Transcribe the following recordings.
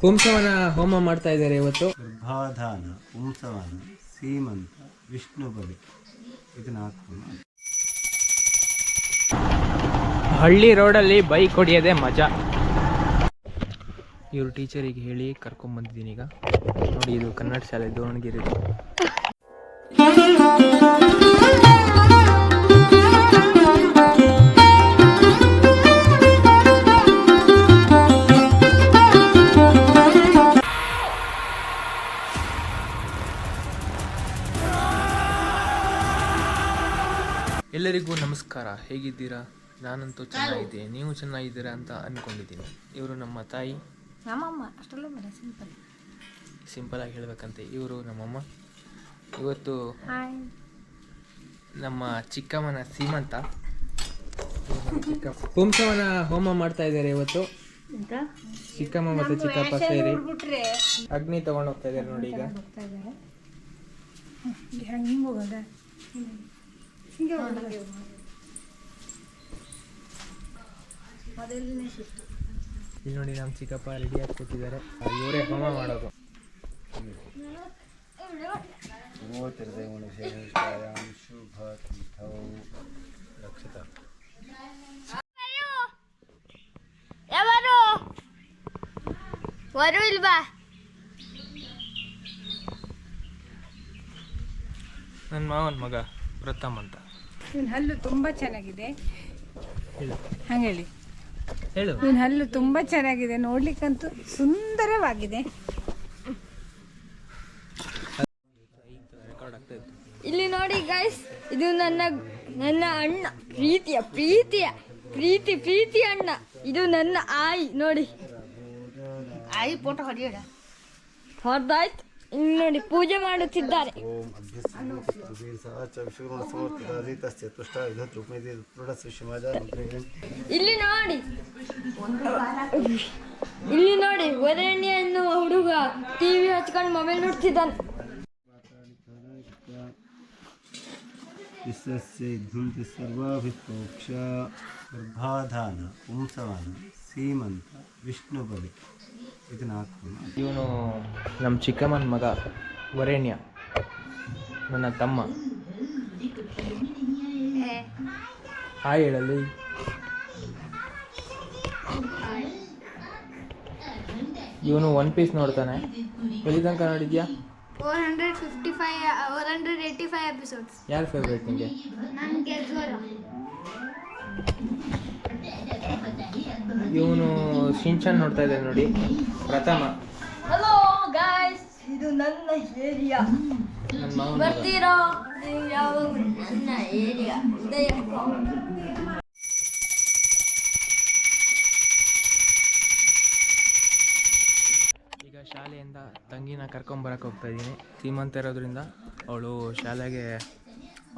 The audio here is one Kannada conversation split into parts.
ಪುಂಸವನ ಹೋಮ ಮಾಡ್ತಾ ಇದ್ದಾರೆ ಇವತ್ತು. ಗರ್ಭಾಧಾನ ಪುಂಸವನ ಸೀಮಂತ ವಿಷ್ಣು ಬಲಿ. ಇದು ನಾಲ್ಕು ಹಳ್ಳಿ ರೋಡಲ್ಲಿ ಬೈಕ್ ಹೊಡಿಯೋದೇ ಮಜಾ. ಇವರು ಟೀಚರಿಗೆ ಹೇಳಿ ಕರ್ಕೊಂಬಂದಿದ್ದೀನಿ ಈಗ. ನೋಡಿ ಇದು ಕನ್ನಡ ಶಾಲೆ ದಾವಣಗೆರೆ ನಮಸ್ಕಾರ. ಹೇಗಿದ್ದೀರಾ? ನಾನಂತೂ ಚೆನ್ನಾಗಿದ್ದೆ ನೀವು ಚೆನ್ನಾಗಿದ್ದೀರಾ ಅಂತ ಅನ್ಕೊಂಡಿದ್ದೀನಿ. ಇವರು ನಮ್ಮ ತಾಯಿ. ನಮ್ಮಮ್ಮ. ಸಿಂಪಲ್. ಸಿಂಪಲ್ ಆಗಿ ಹೇಳ್ಬೇಕಂತೆ. ಇವರು ನಮ್ಮಮ್ಮ. ಇವತ್ತು ನಮ್ಮ ಚಿಕ್ಕಮ್ಮನ ಸೀಮಂತ. ಪುಂಸವನ ಹೋಮ ಮಾಡ್ತಾ ಇದ್ದಾರೆ ಇವತ್ತು. ಚಿಕ್ಕಮ್ಮ ಮತ್ತು ಚಿಕ್ಕಪ್ಪ ಸೇರಿ. ಅಗ್ನಿ ತಗೊಂಡು ಹೋಗ್ತಾ ಇದ್ದಾರೆ ನೋಡಿ ಈಗ. ಹೋಗ್ತಾ ಇದ್ದಾರೆ ಹಿಂಗೆ ಹೋಗೋದ ಹಿಂಗೆ ಹೋಗೋದ ಇಲ್ಲಿ ನೋಡಿ ನಮ್ಮ ಚಿಕ್ಕಪ್ಪ ರೆಡಿ ಆಗಿ ಕೂತಿದ್ದಾರೆ. ಇವರೇ ಹೋಮ ಮಾಡೋದು. ಯಾವರು ವರು ಇಲ್ವಾ ನನ್ನ ಮಾವನ ಮಗ ಪ್ರಥಮ್ ಅಂತ. ಹಲ್ಲು ತುಂಬಾ ಚೆನ್ನಾಗಿದೆ. ಹಂಗೇಳಿ ಹೇಳಿ. ಇವನ ಹಲ್ಲು ತುಂಬಾ ಚೆನ್ನಾಗಿದೆ. ನೋಡ್ಲಿಕ್ಕಂತೂ ಸುಂದರವಾಗಿದೆ. ಇಲ್ಲಿ ನೋಡಿ ಗೈಸ್ ಇದು ನನ್ನ ನನ್ನ ಅಣ್ಣ. ಪ್ರೀತಿಯ ಪ್ರೀತಿಯ ಪ್ರೀತಿ ಪ್ರೀತಿ ಅಣ್ಣ. ಇದು ನನ್ನ ಆಯಿ. ನೋಡಿ. ಆಯಿ ಫೋಟೋ ಹೊಡೆಯೋಣ ಹೊಡೆದಾಯ್ತು. ನೋಡಿ ಪೂಜೆ ಮಾಡುತ್ತಿದ್ದಾರೆ. ಓಂ ಇಲ್ಲಿ ನೋಡಿ. ಇಲ್ಲಿ ನೋಡಿ ವರಣ್ಯ ಎನ್ನುವ ಹುಡುಗ ಟಿವಿ ಹಚ್ಕೊಂಡು ಮೊಬೈಲ್ ನೋಡ್ತಿದ್ದಾನೆ. ಸರ್ವಾಭಿಪ್ರೋಕ್ಷ ಗರ್ಭಾಧಾನ ಪುಂಸವನ. ಸೀಮಂತ ವಿಷ್ಣು ಬಲಿ. ಇದನ್ನ ಹಾಕ್ತೀನಿ ಇವನು ನಮ್ಮ ಚಿಕ್ಕಮ್ಮನ ಮಗ ವರೇಣ್ಯ ನನ್ನ ತಮ್ಮ. ಹಾಯ್ ಹೇಳಲ್ಲಿ ಇವನು ಒನ್ ಪೀಸ್ ನೋಡ್ತಾನೆ. ಎಲ್ಲಿ ತನಕ ನೋಡಿದ್ಯಾ? Four hundred fifty five four hundred eighty five episodes ಯಾರು ಫೇವ್ರೇಟ್ ನಿಮಗೆ ನನಗೆ ಶಿಂಚನ್ ನೋಡ್ತಾ ಇದೆ ನೋಡಿ. ಪ್ರಥಮ. ಹಲೋ ಗಾಯ್ಸ್ ಇದು ನನ್ನ ಏರಿಯಾ ನನ್ನ ಮಾವನ ಮಗ ಬರ್ತೀರಾ? ನೀವು ಯಾವಾಗ ನನ್ನ ಏರಿಯಾ ಉದಯ ಈಗ ಶಾಲೆಯಿಂದ ತಂಗಿನ ಕರ್ಕೊಂಬರಕ್ಕೆ ಹೋಗ್ತಾ ಇದ್ದೀನಿ. ಸೀಮಂತ ಇರೋದ್ರಿಂದ ಅವಳು ಶಾಲೆಗೆ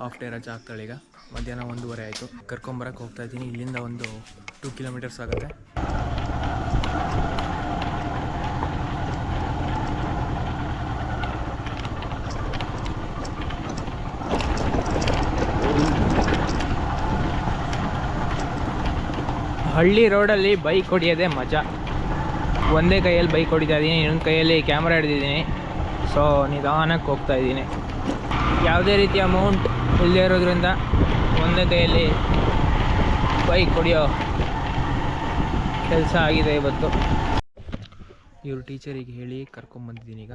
ಆಫ್ ಡೇ ರಜಾ ಆಗ್ತಾಳೆ ಈಗ. ಮಧ್ಯಾಹ್ನ ಒಂದೂವರೆ ಆಯಿತು. ಕರ್ಕೊಂಬರಕ್ಕೆ ಹೋಗ್ತಾ ಇದ್ದೀನಿ. ಇಲ್ಲಿಂದ ಒಂದು ಟೂ ಕಿಲೋಮೀಟರ್ಸ್ ಆಗುತ್ತೆ. ಹಳ್ಳಿ ರೋಡಲ್ಲಿ ಬೈಕ್ ಹೊಡಿಯೋದೇ ಮಜಾ. ಒಂದೇ ಕೈಯಲ್ಲಿ ಬೈಕ್ ಹೊಡಿತಾ ಇದ್ದೀನಿ, ಇನ್ನೊಂದು ಕೈಯಲ್ಲಿ ಕ್ಯಾಮ್ರಾ ಹಿಡಿದಿದ್ದೀನಿ. ಸೊ ನಿಧಾನಕ್ಕೆ ಹೋಗ್ತಾ ಇದ್ದೀನಿ. ಯಾವುದೇ ರೀತಿಯ ಅಮೌಂಟ್ ಇಲ್ಲದೆ ಇರೋದ್ರಿಂದ ಒಂದೇ ಕೈಯಲ್ಲಿ ಬೈಕ್ ಹೊಡಿಯೋ ಕೆಲಸ ಆಗಿದೆ ಇವತ್ತು. ಇವರು ಟೀಚರಿಗೆ ಹೇಳಿ ಕರ್ಕೊಂಬಂದಿದ್ದೀನಿ ಈಗ.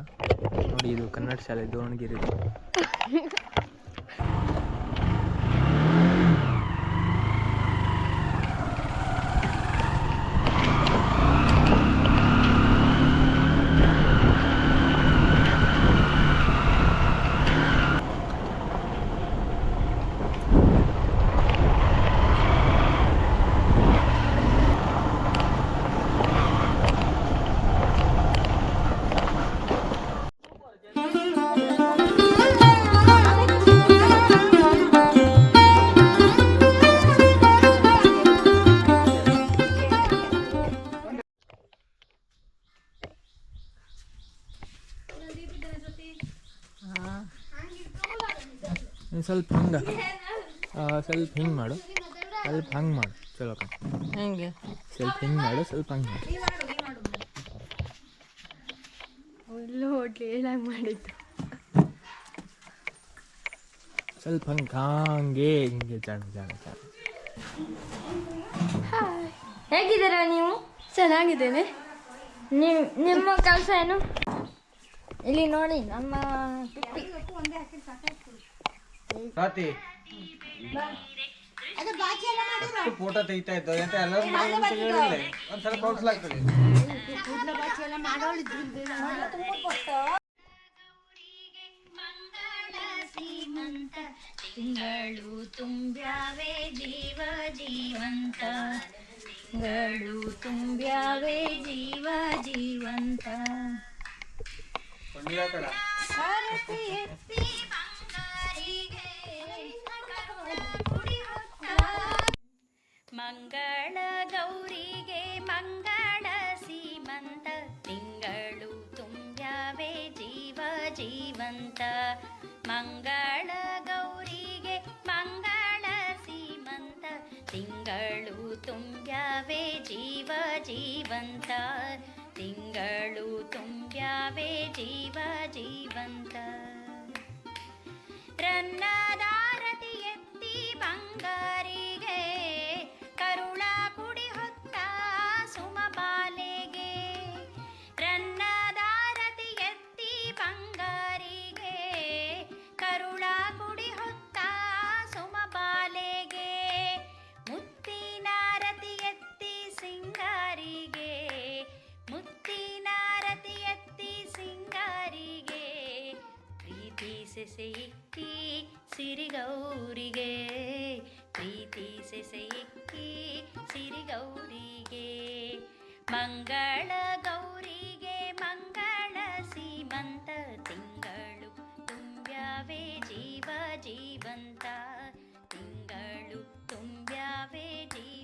ನೋಡಿ, ಇದು ಕನ್ನಡ ಶಾಲೆ ದಾವಣಗೆರೆ. ಸ್ವಲ್ಪ ಹಂಗೆ. ಸ್ವಲ್ಪ ಹಿಂಗೆ ಮಾಡು. ಸ್ವಲ್ಪ ಹಂಗೆ ಮಾಡು. ಚಲೋ ಹಂಗೆ ಹೆಂಗೆ? ಸ್ವಲ್ಪ ಹಿಂಗೆ ಮಾಡು ಸ್ವಲ್ಪ ಹಂಗೆ ಮಾಡು. ಎಲ್ಲೂ ಹೋಟ್ಲಿ ಹೇಳಂಗ್ ಮಾಡಿದ್ದು ಸ್ವಲ್ಪ ಹಂಗೆ ಹಂಗೆ ಹಿಂಗೆ ಜಾಣ ಜಾಣ ಜಾಣ. ಹೇಗಿದ್ದೀರಾ ನೀವು? ಚೆನ್ನಾಗಿದ್ದೇನೆ. ನಿಮ್ ನಿಮ್ಮ ಕೆಲಸ ಏನು? ಇಲ್ಲಿ ನೋಡಿ ನಮ್ಮ. ರಾತಿ ಫೋಟೋ ತೆಗಿತಾ ಇದ್ದೋ ಎಂತ ಎಲ್ಲರೂ ಒಂದ್ಸಲ ಕೌನ್ಸಿಲ್ ತಿಂಗಳು ತುಂಬ್ಯಾವೆ ಜೀವ ಜೀವಂತ. ತಿಂಗಳು ತುಂಬ್ಯಾವೆ ಜೀವ ಜೀವಂತ. ಮಂಗಳ ಗೌರಿಗೆ ಮಂಗಳ ಸೀಮಂತ, ತಿಂಗಳು ತುಂಬ್ಯಾವೆ ಜೀವ ಜೀವಂತ. ಮಂಗಳ ಗೌರಿಗೆ ಮಂಗಳ ಸೀಮಂತ, ತಿಂಗಳು ತುಂಬ್ಯಾವೆ ಜೀವ ಜೀವಂತ. ತಿಂಗಳು ತುಂಬ್ಯಾವೆ ಜೀವ ಜೀವಂತ. ರನ್ನದಾರತಿ ಸೆಸೆಯಿಕ್ಕಿ ಸಿರಿಗೌರಿಗೆ, ಪ್ರೀತಿ ಸೆಸೆಯಿಕ್ಕಿ ಸಿರಿಗೌರಿಗೆ. ಮಂಗಳ ಗೌರಿಗೆ ಮಂಗಳ ಸೀಮಂತ ತಿಂಗಳು, ತುಂಬ್ಯಾವೇ ಜೀವ ಜೀವಂತ ತಿಂಗಳು, ತುಂಬ್ಯಾವೆ ಜೀವ